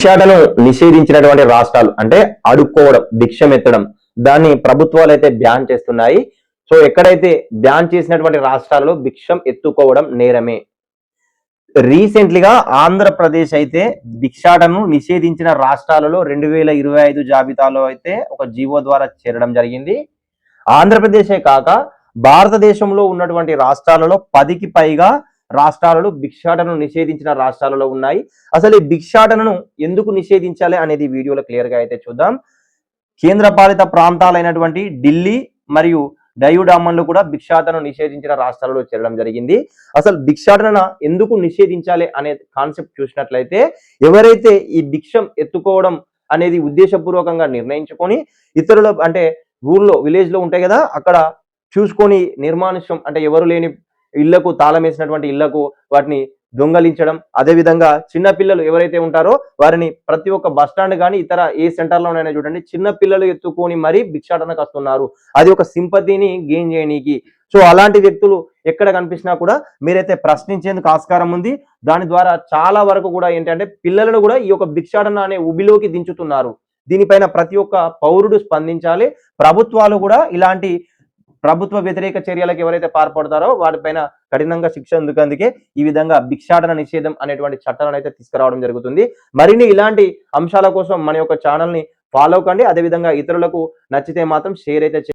భిక్షాటను నిషేధించినటువంటి రాష్ట్రాలు అంటే అడుక్కోవడం భిక్షం ఎత్తడం దాన్ని ప్రభుత్వాలు అయితే బ్యాన్ చేస్తున్నాయి. సో ఎక్కడైతే బ్యాన్ చేసినటువంటి రాష్ట్రాల్లో భిక్షం ఎత్తుకోవడం నేరమే. రీసెంట్లీగా ఆంధ్రప్రదేశ్ అయితే భిక్షాటను నిషేధించిన రాష్ట్రాలలో రెండు వేల ఇరవై ఐదు జాబితాలో అయితే ఒక జీవో ద్వారా చేరడం జరిగింది. ఆంధ్రప్రదేశే కాక భారతదేశంలో ఉన్నటువంటి రాష్ట్రాలలో పదికి పైగా రాష్ట్రాలలో భిక్షాటనను నిషేధించిన రాష్ట్రాలలో ఉన్నాయి. అసలు ఈ భిక్షాటనను ఎందుకు నిషేధించాలి అనేది వీడియోలో క్లియర్గా అయితే చూద్దాం. కేంద్రపాలిత ప్రాంతాలైనటువంటి ఢిల్లీ మరియు డయూడామన్లు కూడా భిక్షాటనను నిషేధించిన రాష్ట్రాలలో చేరడం జరిగింది. అసలు భిక్షాటన ఎందుకు నిషేధించాలి అనే కాన్సెప్ట్ చూసినట్లయితే ఎవరైతే ఈ భిక్షం ఎత్తుకోవడం అనేది ఉద్దేశపూర్వకంగా నిర్ణయించుకొని ఇతరుల అంటే ఊర్లో విలేజ్లో ఉంటాయి కదా అక్కడ చూసుకొని నిర్మానుష్యం అంటే ఎవరు లేని ఇళ్ళకు తాళం వేసినటువంటి ఇళ్ళకు వాటిని దొంగలించడం అదే విధంగా చిన్న పిల్లలు ఎవరైతే ఉంటారో వారిని ప్రతి ఒక్క బస్ స్టాండ్ కానీ ఇతర ఏ సెంటర్లోనైనా చూడండి చిన్న పిల్లలు ఎత్తుకొని మరీ భిక్షాటనకు వస్తున్నారు. అది ఒక సింపతిని గెయిన్ చేయనీకి. సో అలాంటి వ్యక్తులు ఎక్కడ కనిపించినా కూడా మీరైతే ప్రశ్నించేందుకు ఆస్కారం ఉంది. దాని ద్వారా చాలా వరకు కూడా ఏంటంటే పిల్లలను కూడా ఈ యొక్క భిక్షాటన అనే ఉబిలోకి దించుతున్నారు. దీనిపైన ప్రతి ఒక్క పౌరుడు స్పందించాలి. ప్రభుత్వాలు కూడా ఇలాంటి ప్రభుత్వ వ్యతిరేక చర్యలకు ఎవరైతే పాల్పడతారో వాటిపైన కఠినంగా శిక్ష అందుకందుకే ఈ విధంగా భిక్షాటన నిషేధం అనేటువంటి చట్టాలను అయితే తీసుకురావడం జరుగుతుంది. మరిన్ని ఇలాంటి అంశాల కోసం మన యొక్క ఛానల్ని ఫాలో కండి. అదేవిధంగా ఇతరులకు నచ్చితే మాత్రం షేర్ అయితే